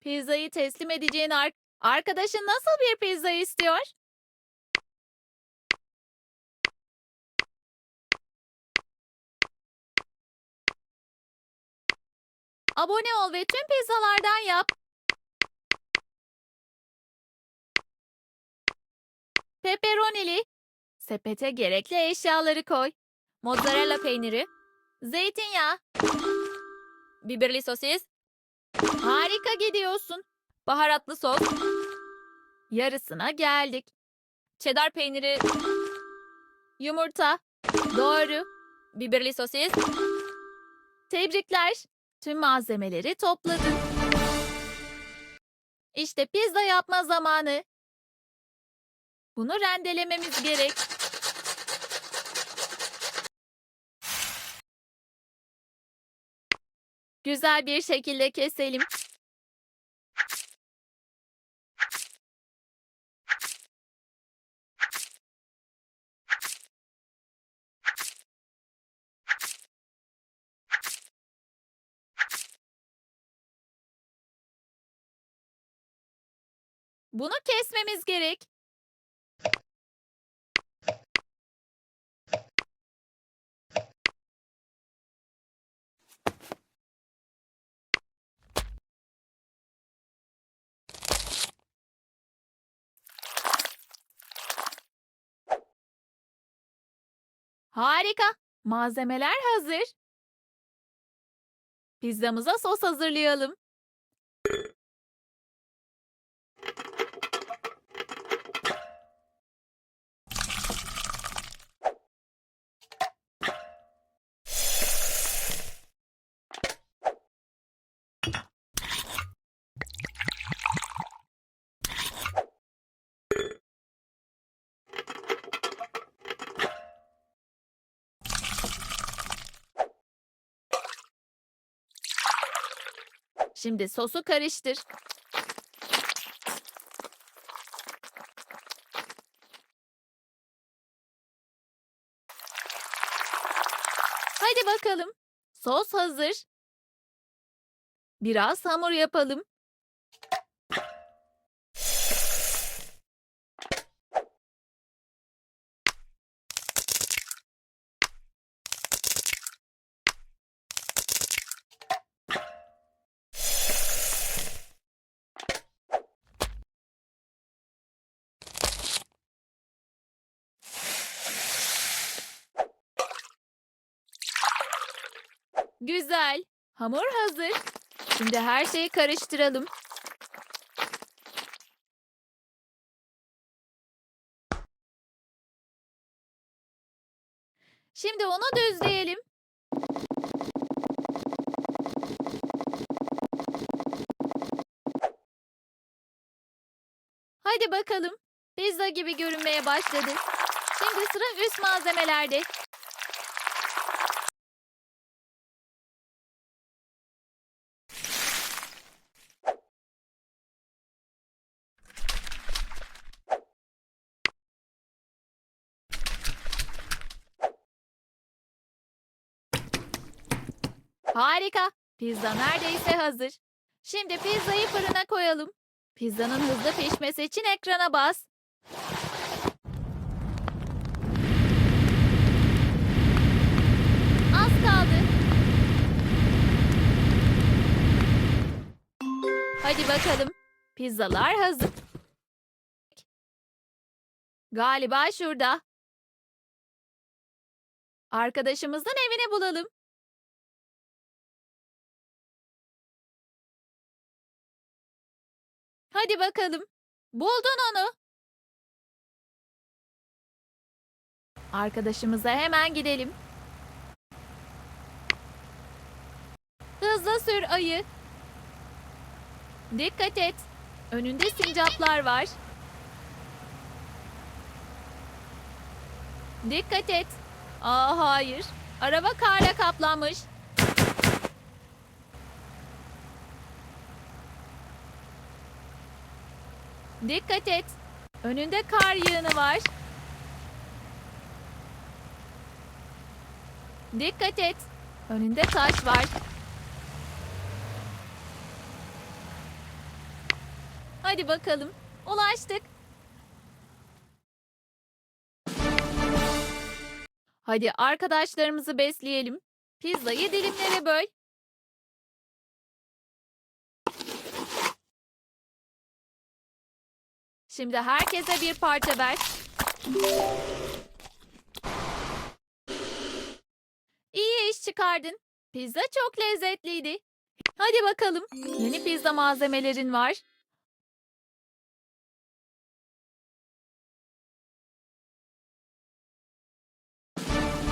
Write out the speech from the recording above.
Pizzayı teslim edeceğin ar- arkadaşın nasıl bir pizza istiyor? Abone ol ve tüm pizzalardan yap. Pepperonili. Sepete gerekli eşyaları koy. Mozzarella peyniri. Zeytinyağı. Biberli sosis. Harika gidiyorsun. Baharatlı sos. Yarısına geldik. Çedar peyniri. Yumurta. Doğru. Biberli sosis. Tebrikler. Tüm malzemeleri topladın. İşte pizza yapma zamanı. Bunu rendelememiz gerek. Güzel bir şekilde keselim. Bunu kesmemiz gerek. Harika. Malzemeler hazır. Pizzamıza sos hazırlayalım. Şimdi sosu karıştır. Hadi bakalım. Sos hazır. Biraz hamur yapalım. Güzel. Hamur hazır. Şimdi her şeyi karıştıralım. Şimdi onu düzleyelim. Hadi bakalım. Pizza gibi görünmeye başladı. Şimdi sıra üst malzemelerde. Harika. Pizza neredeyse hazır. Şimdi pizzayı fırına koyalım. Pizzanın hızlı pişmesi için ekrana bas. Az kaldı. Hadi bakalım. Pizzalar hazır. Galiba şurada. Arkadaşımızın evini bulalım. Hadi bakalım. Buldun onu. Arkadaşımıza hemen gidelim. Hızlı sür ayı. Dikkat et. Önünde sincaplar var. Dikkat et. Aa hayır. Araba karla kaplanmış. Dikkat et. Önünde kar yığını var. Dikkat et. Önünde taş var. Hadi bakalım. Ulaştık. Hadi arkadaşlarımızı besleyelim. Pizzayı dilimlere böl. Şimdi herkese bir parça ver. İyi iş çıkardın. Pizza çok lezzetliydi. Hadi bakalım. Yeni pizza malzemelerin var.